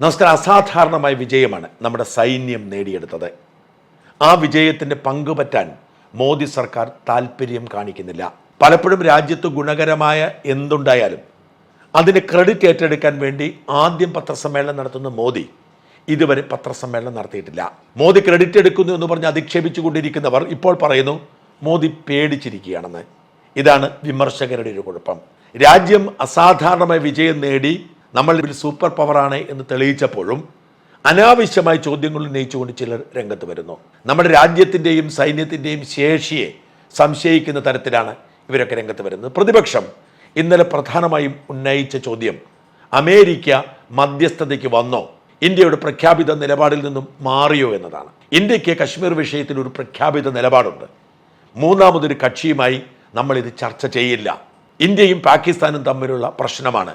നമസ്കാരം. അസാധാരണമായ വിജയമാണ് നമ്മുടെ സൈന്യം നേടിയെടുത്തത്. ആ വിജയത്തിന്റെ പങ്കുപറ്റാൻ മോദി സർക്കാർ താല്പര്യം കാണിക്കുന്നില്ല. പലപ്പോഴും രാജ്യത്ത് ഗുണകരമായ എന്തുണ്ടായാലും അതിന് ക്രെഡിറ്റ് ഏറ്റെടുക്കാൻ വേണ്ടി ആദ്യം പത്രസമ്മേളനം നടത്തുന്ന മോദി ഇതുവരെ പത്രസമ്മേളനം നടത്തിയിട്ടില്ല. മോദി ക്രെഡിറ്റ് എടുക്കുന്നു എന്ന് പറഞ്ഞ് അധിക്ഷേപിച്ചുകൊണ്ടിരിക്കുന്നവർ ഇപ്പോൾ പറയുന്നു മോദി പേടിച്ചിരിക്കുകയാണെന്ന്. ഇതാണ് വിമർശകരുടെ ഒരു കുഴപ്പം. രാജ്യം അസാധാരണമായ വിജയം നേടി നമ്മൾ ഇതിൽ സൂപ്പർ പവറാണ് എന്ന് തെളിയിച്ചപ്പോഴും അനാവശ്യമായ ചോദ്യങ്ങൾ ഉന്നയിച്ചുകൊണ്ട് ചിലർ രംഗത്ത് വരുന്നു. നമ്മുടെ രാജ്യത്തിന്റെയും സൈന്യത്തിന്റെയും ശേഷിയെ സംശയിക്കുന്ന തരത്തിലാണ് ഇവരൊക്കെ രംഗത്ത് വരുന്നത്. പ്രതിപക്ഷം ഇന്നലെ പ്രധാനമായും ഉന്നയിച്ച ചോദ്യം അമേരിക്ക മധ്യസ്ഥതയ്ക്ക് വന്നോ? ഇന്ത്യയുടെ പ്രഖ്യാപിത നിലപാടിൽ നിന്നും മാറിയോ എന്നതാണ്. ഇന്ത്യയ്ക്ക് കശ്മീർ വിഷയത്തിൽ ഒരു പ്രഖ്യാപിത നിലപാടുണ്ട്. മൂന്നാമതൊരു കക്ഷിയുമായി നമ്മൾ ഇത് ചർച്ച ചെയ്യില്ല. ഇന്ത്യയും പാകിസ്ഥാനും തമ്മിലുള്ള പ്രശ്നമാണ്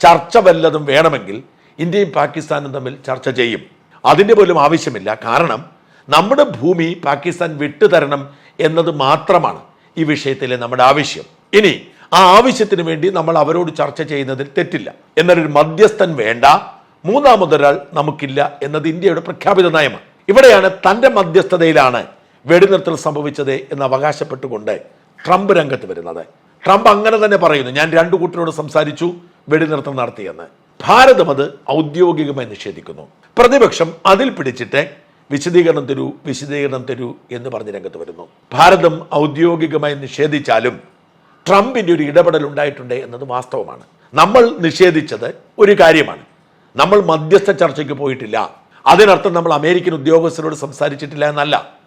ചർച്ച വല്ലതും വേണമെങ്കിൽ ഇന്ത്യയും പാകിസ്ഥാനും തമ്മിൽ ചർച്ച ചെയ്യും. അതിന്റെ പോലും ആവശ്യമില്ല. കാരണം നമ്മുടെ ഭൂമി പാകിസ്ഥാൻ വിട്ടുതരണം എന്നത് മാത്രമാണ് ഈ വിഷയത്തിലെ നമ്മുടെ ആവശ്യം. ഇനി ആ ആവശ്യത്തിന് വേണ്ടി നമ്മൾ അവരോട് ചർച്ച ചെയ്യുന്നതിൽ തെറ്റില്ല. എന്നൊരു മധ്യസ്ഥൻ വേണ്ട. മൂന്നാമതൊരാൾ നമുക്കില്ല എന്നത് ഇന്ത്യയുടെ പ്രഖ്യാപിത നയമാണ്. ഇവിടെയാണ് തന്റെ മധ്യസ്ഥതയിലാണ് വെടിനിർത്തൽ സംഭവിച്ചത് എന്ന് അവകാശപ്പെട്ടുകൊണ്ട് ട്രംപ് രംഗത്ത് വരുന്നത്. ട്രംപ് അങ്ങനെ തന്നെ പറയുന്നു. ഞാൻ രണ്ടു കൂട്ടരോട് സംസാരിച്ചു. വെടിനിർത്തൽ നടത്തിയെന്ന്. ഭാരതം അത് ഔദ്യോഗികമായി നിഷേധിക്കുന്നു. പ്രതിപക്ഷം അതിൽ പിടിച്ചിട്ട് വിശദീകരണം തരൂ വിശദീകരണം തരൂ എന്ന് പറഞ്ഞ് രംഗത്ത് വരുന്നു. ഭാരതം ഔദ്യോഗികമായി നിഷേധിച്ചാലും ട്രംപിന്റെ ഒരു ഇടപെടൽ ഉണ്ടായിട്ടുണ്ട് എന്നത് വാസ്തവമാണ്. നമ്മൾ നിഷേധിച്ചത് ഒരു കാര്യമാണ്. നമ്മൾ മധ്യസ്ഥ ചർച്ചയ്ക്ക് പോയിട്ടില്ല. അതിനർത്ഥം നമ്മൾ അമേരിക്കൻ ഉദ്യോഗസ്ഥരോട് സംസാരിച്ചിട്ടില്ല എന്നല്ല.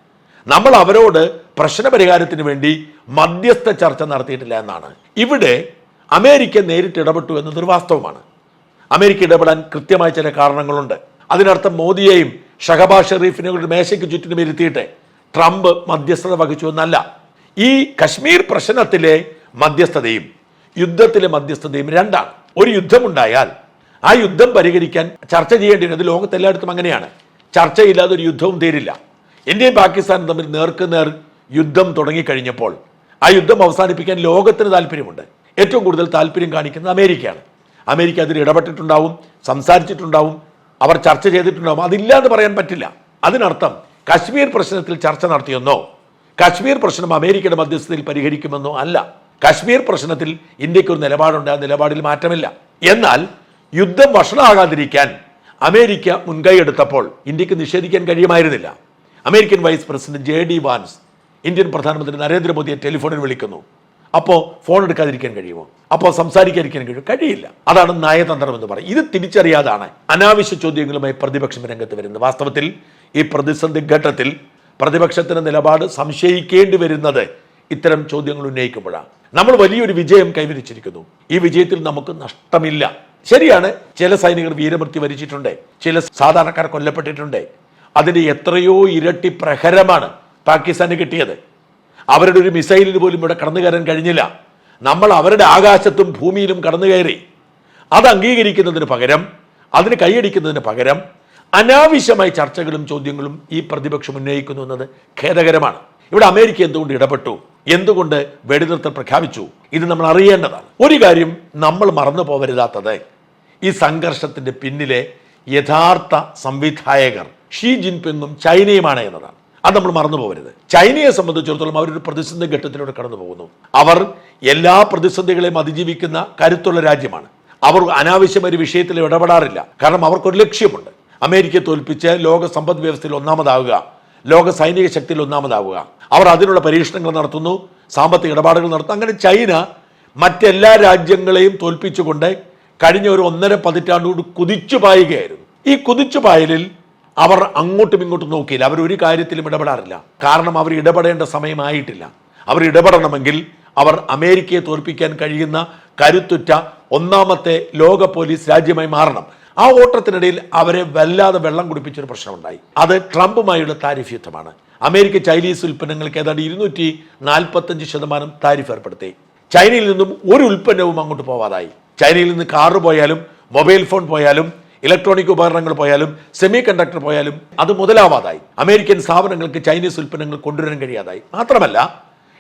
നമ്മൾ അവരോട് പ്രശ്നപരിഹാരത്തിന് വേണ്ടി മധ്യസ്ഥ ചർച്ച നടത്തിയിട്ടില്ല എന്നാണ്. ഇവിടെ അമേരിക്ക നേരിട്ട് ഇടപെട്ടു എന്നതൊരു വാസ്തവമാണ് അമേരിക്ക ഇടപെടാൻ കൃത്യമായ ചില കാരണങ്ങളുണ്ട്. അതിനർത്ഥം മോദിയെയും ഷഹബാ ഷെറീഫിനെ ഒരു മേശയ്ക്ക് ചുറ്റിനും ഇരുത്തിയിട്ട് ട്രംപ് മധ്യസ്ഥത വഹിച്ചു എന്നല്ല. ഈ കശ്മീർ പ്രശ്നത്തിലെ മധ്യസ്ഥതയും യുദ്ധത്തിലെ മധ്യസ്ഥതയും രണ്ടാണ്. ഒരു യുദ്ധമുണ്ടായാൽ ആ യുദ്ധം പരിഹരിക്കാൻ ചർച്ച ചെയ്യേണ്ടി അത് ലോകത്തെല്ലായിടത്തും അങ്ങനെയാണ്. ചർച്ചയില്ലാതെ ഒരു യുദ്ധവും തീരില്ല. ഇന്ത്യയും പാകിസ്ഥാനും തമ്മിൽ നേർക്കുനേർ യുദ്ധം തുടങ്ങിക്കഴിഞ്ഞപ്പോൾ ആ യുദ്ധം അവസാനിപ്പിക്കാൻ ലോകത്തിന് താല്പര്യമുണ്ട് ഏറ്റവും കൂടുതൽ താല്പര്യം കാണിക്കുന്നത് അമേരിക്കയാണ്. അമേരിക്ക അതിൽ ഇടപെട്ടിട്ടുണ്ടാവും സംസാരിച്ചിട്ടുണ്ടാവും അവർ ചർച്ച ചെയ്തിട്ടുണ്ടാവും. അതില്ല എന്ന് പറയാൻ പറ്റില്ല. അതിനർത്ഥം കശ്മീർ പ്രശ്നത്തിൽ ചർച്ച നടത്തിയെന്നോ കശ്മീർ പ്രശ്നം അമേരിക്കയുടെ മധ്യസ്ഥതയിൽ പരിഹരിക്കുമെന്നോ അല്ല. കശ്മീർ പ്രശ്നത്തിൽ ഇന്ത്യയ്ക്ക് ഒരു നിലപാടുണ്ട്. ആ നിലപാടിൽ മാറ്റമില്ല. എന്നാൽ യുദ്ധം വഷളാകാതിരിക്കാൻ അമേരിക്ക മുൻകൈ എടുത്തപ്പോൾ ഇന്ത്യയ്ക്ക് നിഷേധിക്കാൻ കഴിയുമായിരുന്നില്ല. American vice president J D Vance Indian പ്രധാനമന്ത്രി നരേന്ദ്രമോദിയെ ടെലിഫോണിൽ വിളിക്കുന്നു. അപ്പോൾ ഫോൺ എടുക്കാതിരിക്കാൻ കഴിയുമോ? അപ്പോൾ സംസാരിക്കാതിരിക്കാൻ കഴിയും കഴിയില്ല. അതാണ് നയതന്ത്രം എന്ന് പറയും ഇത് തിരിച്ചറിയാതാണ് അനാവശ്യ ചോദ്യങ്ങളുമായി പ്രതിപക്ഷം രംഗത്ത് വരുന്നത്. വാസ്തവത്തിൽ ഈ പ്രതിസന്ധി ഘട്ടത്തിൽ പ്രതിപക്ഷത്തിന്റെ നിലപാട് സംശയിക്കേണ്ടി വരുന്നത് ഇത്തരം ചോദ്യങ്ങൾ ഉന്നയിക്കുമ്പോഴാണ്. നമ്മൾ വലിയൊരു വിജയം കൈവരിച്ചിരിക്കുന്നു. ഈ വിജയത്തിൽ നമുക്ക് നഷ്ടമില്ല. ശരിയാണ് ചില സൈനികർ വീരമൃത്യു വരിച്ചിട്ടുണ്ട്. ചില സാധാരണക്കാർ കൊല്ലപ്പെട്ടിട്ടുണ്ട്. അതിന് എത്രയോ ഇരട്ടി പ്രഹരമാണ് പാകിസ്ഥാന് കിട്ടിയത്. അവരുടെ ഒരു മിസൈലിന് പോലും ഇവിടെ കടന്നു കയറാൻ കഴിഞ്ഞില്ല. നമ്മൾ അവരുടെ ആകാശത്തും ഭൂമിയിലും കടന്നു കയറി. അത് അംഗീകരിക്കുന്നതിന് പകരം അതിന് കൈയടിക്കുന്നതിന് പകരം അനാവശ്യമായ ചർച്ചകളും ചോദ്യങ്ങളും ഈ പ്രതിപക്ഷം ഉന്നയിക്കുന്നു എന്നത് ഖേദകരമാണ്. ഇവിടെ അമേരിക്ക എന്തുകൊണ്ട് ഇടപെട്ടു? എന്തുകൊണ്ട് വെടിനിർത്തൽ പ്രഖ്യാപിച്ചു? ഇത് നമ്മൾ അറിയേണ്ടതാണ്. ഒരു കാര്യം നമ്മൾ മറന്നു പോവരുതാത്തത് ഈ സംഘർഷത്തിന്റെ പിന്നിലെ യഥാർത്ഥ സംവിധായകർ ഷീ ജിൻപിങ്ങും ചൈനയുമാണ് എന്നതാണ്. അത് നമ്മൾ മറന്നു പോകരുത് ചൈനയെ സംബന്ധിച്ചിടത്തോളം അവരൊരു പ്രതിസന്ധി ഘട്ടത്തിലൂടെ കടന്നു പോകുന്നു അവർ എല്ലാ പ്രതിസന്ധികളെയും അതിജീവിക്കുന്ന കരുത്തുള്ള രാജ്യമാണ്. അവർ അനാവശ്യം വിഷയത്തിൽ ഇടപെടാറില്ല. കാരണം അവർക്കൊരു ലക്ഷ്യമുണ്ട്. അമേരിക്കയെ തോൽപ്പിച്ച് ലോക സമ്പദ് വ്യവസ്ഥയിൽ ഒന്നാമതാവുക. ലോക സൈനിക ശക്തിയിൽ ഒന്നാമതാവുക. അവർ അതിനുള്ള പരീക്ഷണങ്ങൾ നടത്തുന്നു. സാമ്പത്തിക ഇടപാടുകൾ നടത്തുന്നു. അങ്ങനെ ചൈന മറ്റെല്ലാ രാജ്യങ്ങളെയും തോൽപ്പിച്ചുകൊണ്ട് കഴിഞ്ഞ ഒരു ഒന്നര പതിറ്റാണ്ടോട് കുതിച്ചു പായുകയായിരുന്നു. ഈ കുതിച്ചു പായലിൽ അവർ അങ്ങോട്ടും ഇങ്ങോട്ടും നോക്കിയില്ല. അവർ ഒരു കാര്യത്തിലും ഇടപെടാറില്ല. കാരണം അവർ ഇടപെടേണ്ട സമയമായിട്ടില്ല. അവർ ഇടപെടണമെങ്കിൽ അവർ അമേരിക്കയെ തോൽപ്പിക്കാൻ കഴിയുന്ന കരുത്തുറ്റ ഒന്നാമത്തെ ലോക പോലീസ് രാജ്യമായി മാറണം. ആ ഓട്ടത്തിനിടയിൽ അവരെ വല്ലാതെ വെള്ളം കുടിപ്പിച്ചൊരു പ്രശ്നമുണ്ടായി. അത് ട്രംപുമായുള്ള താരിഫ് യുദ്ധമാണ്. അമേരിക്ക ചൈനീസ് ഉൽപ്പന്നങ്ങൾക്ക് ഏതാണ്ട് ഇരുന്നൂറ്റി നാൽപ്പത്തഞ്ച് ശതമാനം താരിഫ് ഏർപ്പെടുത്തി. ചൈനയിൽ നിന്നും ഒരു ഉൽപ്പന്നവും അങ്ങോട്ട് പോവാതായി. ചൈനയിൽ നിന്ന് കാറ് പോയാലും മൊബൈൽ ഫോൺ പോയാലും ഇലക്ട്രോണിക് ഉപകരണങ്ങൾ പോയാലും സെമി കണ്ടക്ടർ പോയാലും അത് മുതലാവാതായി. അമേരിക്കൻ സ്ഥാപനങ്ങൾക്ക് ചൈനീസ് ഉൽപ്പന്നങ്ങൾ കൊണ്ടുവരാൻ കഴിയാതായി. മാത്രമല്ല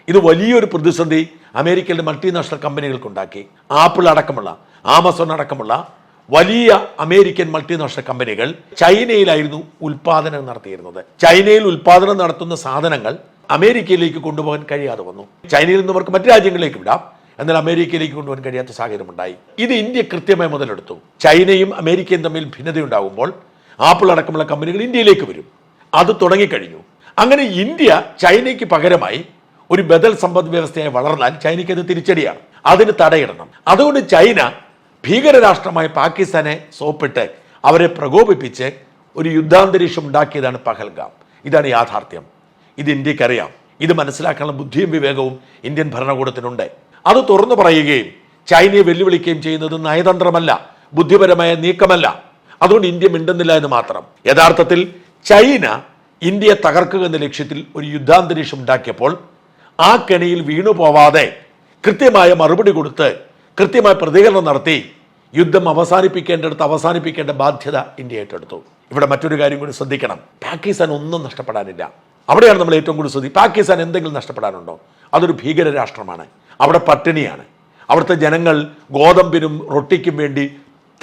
ഇത് വലിയൊരു പ്രതിസന്ധി അമേരിക്കയിലെ മൾട്ടിനാഷണൽ കമ്പനികൾക്കുണ്ടാക്കി ആപ്പിൾ അടക്കമുള്ള ആമസോൺ അടക്കമുള്ള വലിയ അമേരിക്കൻ മൾട്ടിനാഷണൽ കമ്പനികൾ ചൈനയിലായിരുന്നു ഉൽപാദനം നടത്തിയിരുന്നത്. ചൈനയിൽ ഉൽപാദനം നടത്തുന്ന സാധനങ്ങൾ അമേരിക്കയിലേക്ക് കൊണ്ടുപോകാൻ കഴിയാതെ വന്നു. ചൈനയിൽ നിന്ന് അവർക്ക് മറ്റു രാജ്യങ്ങളിലേക്ക് വിടാം. എന്നാൽ അമേരിക്കയിലേക്ക് കൊണ്ടുപോകാൻ കഴിയാത്ത സാഹചര്യമുണ്ടായി ഇത് ഇന്ത്യ കൃത്യമായി മുതലെടുത്തു. ചൈനയും അമേരിക്കയും തമ്മിൽ ഭിന്നതയുണ്ടാകുമ്പോൾ ആപ്പിൾ അടക്കമുള്ള കമ്പനികൾ ഇന്ത്യയിലേക്ക് വരും. അത് തുടങ്ങിക്കഴിഞ്ഞു. അങ്ങനെ ഇന്ത്യ ചൈനയ്ക്ക് പകരമായി ഒരു ബദൽ സമ്പദ് വ്യവസ്ഥയായി വളർന്നാൽ ചൈനയ്ക്ക് അത് തിരിച്ചടിയാണ്. അതിന് തടയിടണം. അതുകൊണ്ട് ചൈന ഭീകരരാഷ്ട്രമായ പാകിസ്ഥാനെ സോപ്പിട്ട് അവരെ പ്രകോപിപ്പിച്ച് ഒരു യുദ്ധാന്തരീക്ഷം ഉണ്ടാക്കിയതാണ് പഹൽഗാം. ഇതാണ് യാഥാർത്ഥ്യം. ഇത് ഇന്ത്യക്കറിയാം. ഇത് മനസ്സിലാക്കാനുള്ള ബുദ്ധിയും വിവേകവും ഇന്ത്യൻ ഭരണകൂടത്തിനുണ്ട്. അത് തുറന്നു പറയുകയും ചൈനയെ വെല്ലുവിളിക്കുകയും ചെയ്യുന്നത് നയതന്ത്രമല്ല ബുദ്ധിപരമായ നീക്കമല്ല. അതുകൊണ്ട് ഇന്ത്യ മിണ്ടുന്നില്ല എന്ന് മാത്രം. യഥാർത്ഥത്തിൽ ചൈന ഇന്ത്യയെ തകർക്കുക എന്ന ലക്ഷ്യത്തിൽ ഒരു യുദ്ധാന്തരീക്ഷം ഉണ്ടാക്കിയപ്പോൾ ആ കെണിയിൽ വീണു പോവാതെ കൃത്യമായ മറുപടി കൊടുത്ത് കൃത്യമായ പ്രതികരണം നടത്തി യുദ്ധം അവസാനിപ്പിക്കേണ്ടടുത്ത് അവസാനിപ്പിക്കേണ്ട ബാധ്യത ഇന്ത്യ ഏറ്റെടുത്തു. ഇവിടെ മറ്റൊരു കാര്യം കൂടി ശ്രദ്ധിക്കണം. പാകിസ്ഥാൻ ഒന്നും നഷ്ടപ്പെടാനില്ല. അവിടെയാണ് നമ്മൾ ഏറ്റവും കൂടുതൽ ശ്രദ്ധി പാകിസ്ഥാൻ എന്തെങ്കിലും നഷ്ടപ്പെടാനുണ്ടോ? അതൊരു ഭീകര രാഷ്ട്രമാണ്. അവിടെ പട്ടിണിയാണ്. അവിടുത്തെ ജനങ്ങൾ ഗോതമ്പിനും റൊട്ടിക്കും വേണ്ടി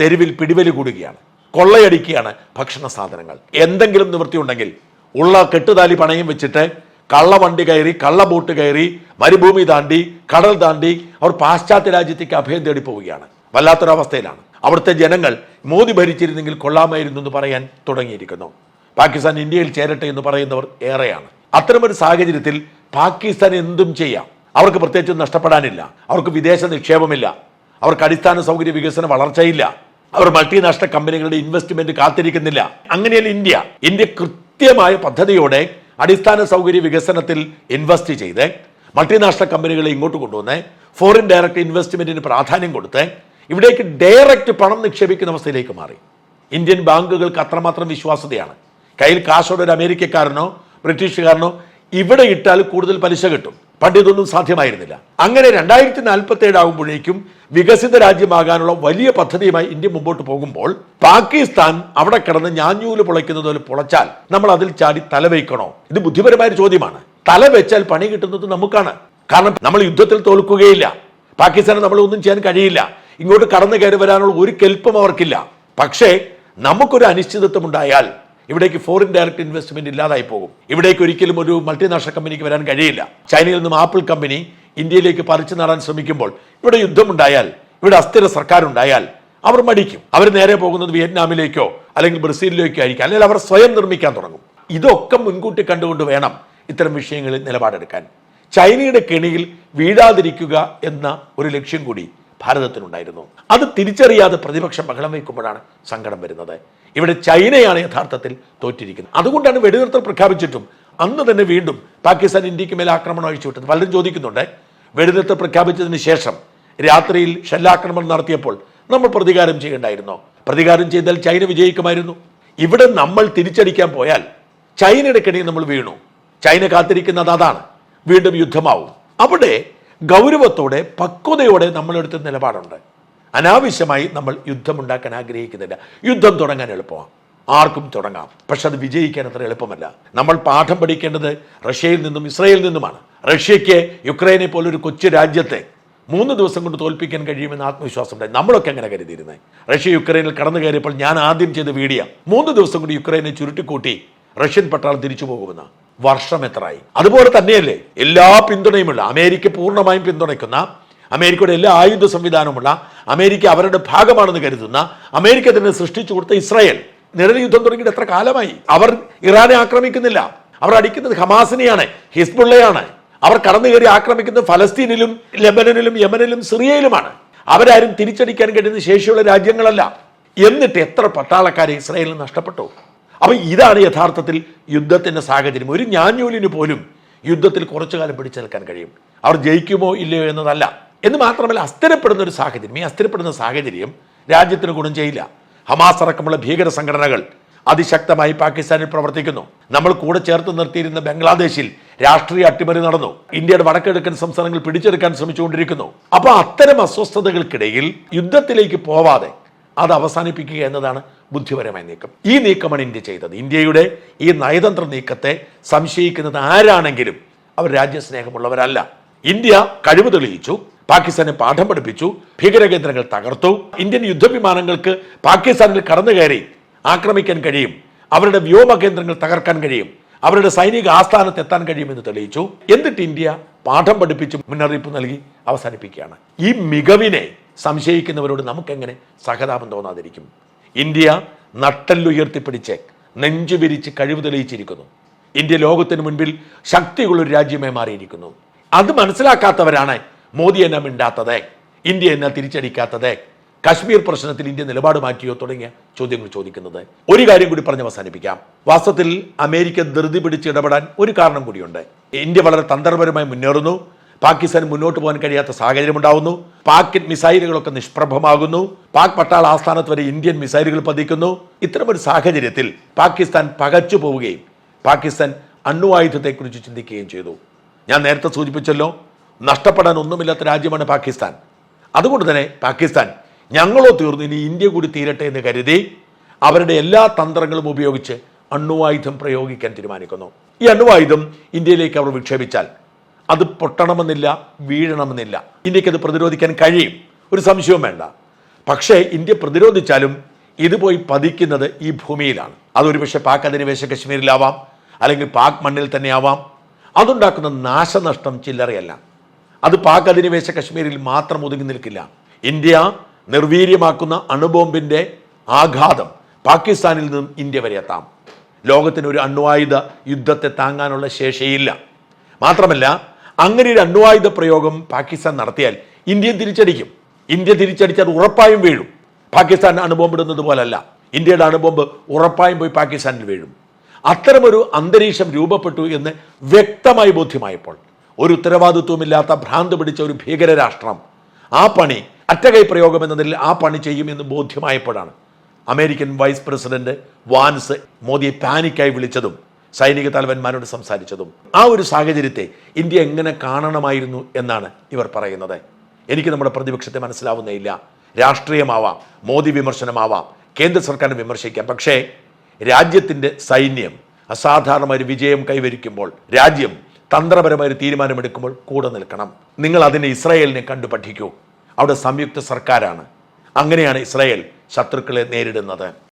തെരുവിൽ പിടിവലി കൂടുകയാണ്. കൊള്ളയടിക്കുകയാണ് ഭക്ഷണ സാധനങ്ങൾ. എന്തെങ്കിലും നിവൃത്തി ഉണ്ടെങ്കിൽ ഉള്ള കെട്ടുതാലി പണയും വെച്ചിട്ട് കള്ളവണ്ടി കയറി കള്ളബോട്ട് കയറി മരുഭൂമി താണ്ടി കടൽ താണ്ടി അവർ പാശ്ചാത്യ രാജ്യത്തേക്ക് അഭയം തേടി പോവുകയാണ് വല്ലാത്തൊരവസ്ഥയിലാണ്. അവിടുത്തെ ജനങ്ങൾ മോദി ഭരിച്ചിരുന്നെങ്കിൽ കൊള്ളാമായിരുന്നു എന്ന് പറയാൻ തുടങ്ങിയിരിക്കുന്നു. പാകിസ്ഥാൻ ഇന്ത്യയിൽ ചേരട്ടെ എന്ന് പറയുന്നവർ ഏറെയാണ്. അത്തരമൊരു സാഹചര്യത്തിൽ പാകിസ്ഥാൻ എന്തും ചെയ്യാം. അവർക്ക് പ്രത്യേകിച്ച് നഷ്ടപ്പെടാനില്ല. അവർക്ക് വിദേശ നിക്ഷേപമില്ല. അവർക്ക് അടിസ്ഥാന സൗകര്യ വികസന വളർച്ചയില്ല. അവർ മൾട്ടിനാഷണൽ കമ്പനികളുടെ ഇൻവെസ്റ്റ്മെന്റ് കാത്തിരിക്കുന്നില്ല. അങ്ങനെയല്ല ഇന്ത്യ. ഇന്ത്യ കൃത്യമായ പദ്ധതിയോടെ അടിസ്ഥാന സൗകര്യ വികസനത്തിൽ ഇൻവെസ്റ്റ് ചെയ്ത്. മൾട്ടിനാഷണൽ കമ്പനികളെ ഇങ്ങോട്ട് കൊണ്ടുവന്ന്. ഫോറിൻ ഡയറക്റ്റ് ഇൻവെസ്റ്റ്മെന്റിന് പ്രാധാന്യം കൊടുത്ത്. ഇവിടേക്ക് ഡയറക്റ്റ് പണം നിക്ഷേപിക്കുന്ന അവസ്ഥയിലേക്ക് മാറി. ഇന്ത്യൻ ബാങ്കുകൾക്ക് അത്രമാത്രം വിശ്വാസ്യതയാണ്. കയ്യിൽ കാശോടെ ഒരു അമേരിക്കക്കാരനോ ബ്രിട്ടീഷുകാരനോ ഇവിടെ ഇട്ടാൽ കൂടുതൽ പലിശ കിട്ടും. പണ്ട് ഇതൊന്നും സാധ്യമായിരുന്നില്ല. അങ്ങനെ രണ്ടായിരത്തി നാൽപ്പത്തി ഏഴ് ആകുമ്പോഴേക്കും വികസിത രാജ്യമാകാനുള്ള വലിയ പദ്ധതിയുമായി ഇന്ത്യ മുമ്പോട്ട് പോകുമ്പോൾ പാകിസ്ഥാൻ അവിടെ കിടന്ന് ഞാഞ്ഞൂൽ പൊളയ്ക്കുന്നത് പോലെ പൊളച്ചാൽ നമ്മൾ അതിൽ ചാടി തലവയ്ക്കണോ ഇത് ബുദ്ധിപരമായ ചോദ്യമാണ്. തല വെച്ചാൽ പണി കിട്ടുന്നത് നമുക്കാണ്. കാരണം നമ്മൾ യുദ്ധത്തിൽ തോൽക്കുകയില്ല. പാകിസ്ഥാന് നമ്മൾ ഒന്നും ചെയ്യാൻ കഴിയില്ല. ഇങ്ങോട്ട് കടന്നു കയറി വരാനുള്ള ഒരു കെൽപ്പും അവർക്കില്ല. പക്ഷേ നമുക്കൊരു അനിശ്ചിതത്വം ഉണ്ടായാൽ ഇവിടേക്ക് ഫോറിൻ ഡയറക്റ്റ് ഇൻവെസ്റ്റ്മെന്റ് ഇല്ലാതായി പോകും. ഇവിടേക്ക് ഒരിക്കലും ഒരു മൾട്ടിനാഷണൽ കമ്പനിക്ക് വരാൻ കഴിയില്ല. ചൈനയിൽ നിന്നും ആപ്പിൾ കമ്പനി ഇന്ത്യയിലേക്ക് പറിച്ചു നടാൻ ശ്രമിക്കുമ്പോൾ ഇവിടെ യുദ്ധമുണ്ടായാൽ ഇവിടെ അസ്ഥിര സർക്കാർ ഉണ്ടായാൽ അവർ മടിക്കും. അവർ നേരെ പോകുന്നത് വിയറ്റ്നാമിലേക്കോ അല്ലെങ്കിൽ ബ്രസീലിലേക്കോ ആയിരിക്കും. അല്ലെങ്കിൽ അവർ സ്വയം നിർമ്മിക്കാൻ തുടങ്ങും. ഇതൊക്കെ മുൻകൂട്ടി കണ്ടുകൊണ്ട് വേണം ഇത്തരം വിഷയങ്ങളിൽ നിലപാടെടുക്കാൻ. ചൈനയുടെ കെണിയിൽ വീഴാതിരിക്കുക എന്ന ഒരു ലക്ഷ്യം കൂടി ഭാരതത്തിനുണ്ടായിരുന്നു. അത് തിരിച്ചറിയാതെ പ്രതിപക്ഷം ബഹളം വയ്ക്കുമ്പോഴാണ് സങ്കടം വരുന്നത്. ഇവിടെ ചൈനയാണ് യഥാർത്ഥത്തിൽ തോറ്റിരിക്കുന്നത്. അതുകൊണ്ടാണ് വെടിനിർത്തൽ പ്രഖ്യാപിച്ചിട്ടും അന്ന് തന്നെ വീണ്ടും പാകിസ്ഥാൻ ഇന്ത്യയ്ക്ക് മേലെ ആക്രമണം അഴിച്ചുവിട്ടത് പലരും ചോദിക്കുന്നുണ്ട് വെടിനിർത്തൽ പ്രഖ്യാപിച്ചതിന് ശേഷം രാത്രിയിൽ ഷെല്ലാക്രമണം നടത്തിയപ്പോൾ നമ്മൾ പ്രതികാരം ചെയ്യണ്ടായിരുന്നു? പ്രതികാരം ചെയ്താൽ ചൈന വിജയിക്കുമായിരുന്നു. ഇവിടെ നമ്മൾ തിരിച്ചടിക്കാൻ പോയാൽ ചൈനയുടെ കെണിയിൽ നമ്മൾ വീണു. ചൈന കാത്തിരിക്കുന്നത് അതാണ്. വീണ്ടും യുദ്ധമാവും. അവിടെ ഗൗരവത്തോടെ പക്വതയോടെ നമ്മളെടുത്ത നിലപാടുണ്ട്. അനാവശ്യമായി നമ്മൾ യുദ്ധമുണ്ടാക്കാൻ ആഗ്രഹിക്കുന്നില്ല. യുദ്ധം തുടങ്ങാൻ എളുപ്പമാണ്. ആർക്കും തുടങ്ങാം. പക്ഷെ അത് വിജയിക്കാൻ അത്ര എളുപ്പമല്ല. നമ്മൾ പാഠം പഠിക്കേണ്ടത് റഷ്യയിൽ നിന്നും ഇസ്രയേലിൽ നിന്നുമാണ്. റഷ്യയ്ക്ക് യുക്രൈനെ പോലൊരു കൊച്ചു രാജ്യത്തെ മൂന്ന് ദിവസം കൊണ്ട് തോൽപ്പിക്കാൻ കഴിയുമെന്ന് ആത്മവിശ്വാസം ഉണ്ടായി നമ്മളൊക്കെ അങ്ങനെ കരുതിയിരുന്നത് റഷ്യ യുക്രൈനിൽ കടന്നു കയറിയപ്പോൾ ഞാൻ ആദ്യം ചെയ്ത വീഡിയോ മൂന്ന് ദിവസം കൊണ്ട് യുക്രൈനെ ചുരുട്ടിക്കൂട്ടി. റഷ്യൻ പട്ടാളം തിരിച്ചു പോകുമെന്ന് വർഷം എത്രയായി? അതുപോലെ തന്നെയല്ലേ എല്ലാ പിന്തുണയുമുള്ള അമേരിക്ക പൂർണമായും പിന്തുണയ്ക്കുന്ന അമേരിക്കയുടെ എല്ലാ ആയുധ സംവിധാനമുള്ള അമേരിക്ക അവരുടെ ഭാഗമാണെന്ന് കരുതുന്ന അമേരിക്ക തന്നെ സൃഷ്ടിച്ചു കൊടുത്ത ഇസ്രായേൽ നിഴൽ യുദ്ധം തുടങ്ങിയിട്ട് എത്ര കാലമായി? അവർ ഇറാനെ ആക്രമിക്കുന്നില്ല. അവർ അടിക്കുന്നത് ഹമാസിനെയാണ് ഹിസ്ബുള്ളയാണ്. അവർ കടന്നു കയറി ആക്രമിക്കുന്നത് ഫലസ്തീനിലും ലെബനനിലും യമനിലും സിറിയയിലുമാണ്. അവരാരും തിരിച്ചടിക്കാൻ കഴിയുന്ന ശേഷിയുള്ള രാജ്യങ്ങളല്ല. എന്നിട്ട് എത്ര പട്ടാളക്കാരെ ഇസ്രായേലിന് നഷ്ടപ്പെട്ടു? അപ്പൊ ഇതാണ് യഥാർത്ഥത്തിൽ യുദ്ധത്തിന്റെ സാഹചര്യം. ഒരു ഞാഞ്ഞൂലിന് പോലും യുദ്ധത്തിൽ കുറച്ചു കാലം പിടിച്ചു നിൽക്കാൻ കഴിയും. അവർ ജയിക്കുമോ ഇല്ലയോ എന്നതല്ല. എന്ന് മാത്രമല്ല അസ്ഥിരപ്പെടുന്ന ഒരു സാഹചര്യം. ഈ അസ്ഥിരപ്പെടുന്ന സാഹചര്യം രാജ്യത്തിന് ഗുണം ചെയ്യില്ല. ഹമാസ് അടക്കമുള്ള ഭീകര സംഘടനകൾ അതിശക്തമായി പാകിസ്ഥാനിൽ പ്രവർത്തിക്കുന്നു. നമ്മൾ കൂടെ ചേർത്ത് നിർത്തിയിരുന്ന ബംഗ്ലാദേശിൽ രാഷ്ട്രീയ അട്ടിമറി നടന്നു. ഇന്ത്യയുടെ വടക്കിഴക്കൻ സംസ്ഥാനങ്ങൾ പിടിച്ചെടുക്കാൻ ശ്രമിച്ചുകൊണ്ടിരിക്കുന്നു. അപ്പോൾ അത്തരം അസ്വസ്ഥതകൾക്കിടയിൽ യുദ്ധത്തിലേക്ക് പോവാതെ അത് അവസാനിപ്പിക്കുക എന്നതാണ് ബുദ്ധിപരമായ നീക്കം. ഈ നീക്കമാണ് ഇന്ത്യ ചെയ്തത്. ഇന്ത്യയുടെ ഈ നയതന്ത്ര നീക്കത്തെ സംശയിക്കുന്നത് ആരാണെങ്കിലും അവർ രാജ്യസ്നേഹമുള്ളവരല്ല. ഇന്ത്യ കഴിവ് തെളിയിച്ചു പാകിസ്ഥാനെ പാഠം പഠിപ്പിച്ചു ഭീകരകേന്ദ്രങ്ങൾ തകർത്തു ഇന്ത്യൻ യുദ്ധവിമാനങ്ങൾക്ക് പാകിസ്ഥാനിൽ കടന്നു കയറി ആക്രമിക്കാൻ കഴിയും അവരുടെ വ്യോമ കേന്ദ്രങ്ങൾ തകർക്കാൻ കഴിയും അവരുടെ സൈനിക ആസ്ഥാനത്ത് എത്താൻ കഴിയുമെന്ന് തെളിയിച്ചു. എന്നിട്ട് ഇന്ത്യ പാഠം പഠിപ്പിച്ച് മുന്നറിയിപ്പ് നൽകി അവസാനിപ്പിക്കുകയാണ്. ഈ മികവിനെ സംശയിക്കുന്നവരോട് നമുക്കെങ്ങനെ സഹതാപം തോന്നാതിരിക്കും? ഇന്ത്യ നട്ടല്ലുയർത്തിപ്പിടിച്ച് നെഞ്ചു വിരിച്ച് കഴിവ് തെളിയിച്ചിരിക്കുന്നു. ഇന്ത്യ ലോകത്തിന് മുൻപിൽ ശക്തിയുള്ളൊരു രാജ്യമായി മാറിയിരിക്കുന്നു. അത് മനസ്സിലാക്കാത്തവരാണ് മോദി എന്നെ മിണ്ടാത്തത് ഇന്ത്യ എന്നെ തിരിച്ചടിക്കാത്തത് കശ്മീർ പ്രശ്നത്തിൽ ഇന്ത്യ നിലപാട് മാറ്റിയോ തുടങ്ങിയ ചോദ്യങ്ങൾ ചോദിക്കുന്നത്. ഒരു കാര്യം കൂടി പറഞ്ഞ് അവസാനിപ്പിക്കാം. വാസ്തവത്തിൽ അമേരിക്ക ധൃതി പിടിച്ച് ഇടപെടാൻ ഒരു കാരണം കൂടിയുണ്ട്. ഇന്ത്യ വളരെ തന്ത്രപരമായി മുന്നേറുന്നു. പാകിസ്ഥാൻ മുന്നോട്ട് പോകാൻ കഴിയാത്ത സാഹചര്യം ഉണ്ടാവുന്നു പാക് മിസൈലുകളൊക്കെ നിഷ്പ്രഭമാകുന്നു. പാക് പട്ടാള ആസ്ഥാനത്ത് വരെ ഇന്ത്യൻ മിസൈലുകൾ പതിക്കുന്നു. ഇത്തരമൊരു സാഹചര്യത്തിൽ പാകിസ്ഥാൻ പകച്ചു പോവുകയും പാകിസ്ഥാൻ അണ്വായുധത്തെക്കുറിച്ച് ചിന്തിക്കുകയും ചെയ്തു. ഞാൻ നേരത്തെ സൂചിപ്പിച്ചല്ലോ നഷ്ടപ്പെടാൻ ഒന്നുമില്ലാത്ത രാജ്യമാണ് പാകിസ്ഥാൻ. അതുകൊണ്ട് തന്നെ പാകിസ്ഥാൻ ഞങ്ങളോ തീർന്നു ഇനി ഇന്ത്യ കൂടി തീരട്ടെ എന്ന് കരുതി അവരുടെ എല്ലാ തന്ത്രങ്ങളും ഉപയോഗിച്ച് അണ്വായുധം പ്രയോഗിക്കാൻ തീരുമാനിക്കുന്നു. ഈ അണ്വായുധം ഇന്ത്യയിലേക്ക് അവർ വിക്ഷേപിച്ചാൽ അത് പൊട്ടണമെന്നില്ല വീഴണമെന്നില്ല. ഇന്ത്യയ്ക്ക് അത് പ്രതിരോധിക്കാൻ കഴിയും. ഒരു സംശയവും വേണ്ട. പക്ഷേ ഇന്ത്യ പ്രതിരോധിച്ചാലും ഇത് പോയി പതിക്കുന്നത് ഈ ഭൂമിയിലാണ്. അതൊരു പക്ഷേ പാക് അധിനിവേശ കശ്മീരിലാവാം അല്ലെങ്കിൽ പാക് മണ്ണിൽ തന്നെയാവാം. അതുണ്ടാക്കുന്ന നാശനഷ്ടം ചില്ലറയല്ല. അത് പാക് അധിനിവേശ കശ്മീരിൽ മാത്രം ഒതുങ്ങി നിൽക്കില്ല. ഇന്ത്യ നിർവീര്യമാക്കുന്ന അണുബോംബിന്റെ ആഘാതം പാകിസ്ഥാനിൽ നിന്നും ഇന്ത്യ വരെ എത്താം. ലോകത്തിന് ഒരു അണ്വായുധ യുദ്ധത്തെ താങ്ങാനുള്ള ശേഷിയില്ല. മാത്രമല്ല അങ്ങനെ ഒരു അണ്വായുധ പ്രയോഗം പാകിസ്ഥാൻ നടത്തിയാൽ ഇന്ത്യ തിരിച്ചടിക്കും. ഇന്ത്യ തിരിച്ചടിച്ചാൽ ഉറപ്പായും വീഴും. പാകിസ്ഥാൻ അണുബോംബിടുന്നത് പോലല്ല. ഇന്ത്യയുടെ അണുബോംബ് ഉറപ്പായും പോയി പാകിസ്ഥാനിൽ വീഴും. അത്തരമൊരു അന്തരീക്ഷം രൂപപ്പെട്ടു എന്ന് വ്യക്തമായി ബോധ്യമായപ്പോൾ ഒരു ഉത്തരവാദിത്വമില്ലാത്ത ഭ്രാന്ത് പിടിച്ച ഒരു ഭീകര രാഷ്ട്രം ആ പണി അറ്റകൈ പ്രയോഗം എന്ന നിലയിൽ ആ പണി ചെയ്യും എന്ന് ബോധ്യമായപ്പോഴാണ് അമേരിക്കൻ വൈസ് പ്രസിഡന്റ് വാൻസ് മോദിയെ പാനിക്കായി വിളിച്ചതും സൈനിക തലവന്മാരോട് സംസാരിച്ചതും ആ ഒരു സാഹചര്യത്തെ ഇന്ത്യ എങ്ങനെ കാണണമായിരുന്നു എന്നാണ് ഇവർ പറയുന്നത്. എനിക്ക് നമ്മുടെ പ്രതിപക്ഷത്തെ മനസ്സിലാവുന്നേയില്ല. രാഷ്ട്രീയമാവാം മോദി വിമർശനമാവാം കേന്ദ്ര സർക്കാരിനെ വിമർശിക്കാം. പക്ഷേ രാജ്യത്തിന്റെ സൈന്യം അസാധാരണമായ ഒരു വിജയം കൈവരിക്കുമ്പോൾ രാജ്യം തന്ത്രപരമായ ഒരു തീരുമാനമെടുക്കുമ്പോൾ കൂടെ നിൽക്കണം. നിങ്ങൾ അതിനെ ഇസ്രായേലിനെ കണ്ടു പഠിക്കൂ അവിടെ സംയുക്ത സർക്കാരാണ്. അങ്ങനെയാണ് ഇസ്രായേൽ ശത്രുക്കളെ നേരിടുന്നത്.